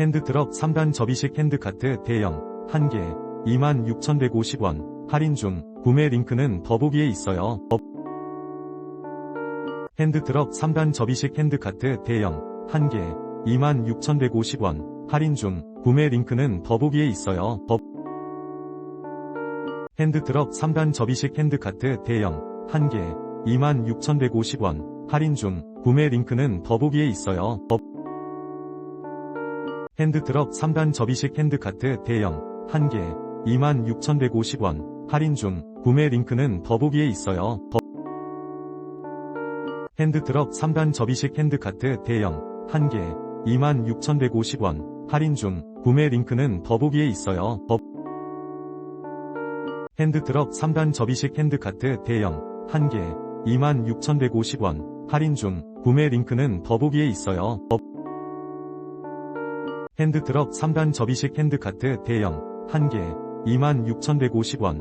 핸드트럭 3단 접이식 핸드카트 대형 1개 26,150원 할인 중 구매 링크는 더보기에 있어요. 더- 핸드트럭 3단 접이식 핸드카트 대형 1개 26,150원 할인 중 구매 링크는 더보기에 있어요. 더- 핸드트럭 3단 접이식 핸드카트 대형 1개 26,150원 할인 중 구매 링크는 더보기에 있어요. 더- 핸드트럭 3단 접이식 핸드카트 대형 1개 26,150원 할인 중 구매 링크는 더보기에 있어요. 더- 핸드트럭 3단 접이식 핸드카트 대형 1개 26,150원 할인 중 구매 링크는 더보기에 있어요. 더- 핸드트럭 3단 접이식 핸드카트 대형 1개 26,150원 할인 중 구매 링크는 더보기에 있어요. 더- 핸드트럭 3단 접이식 핸드카트 대형 1개 26,150원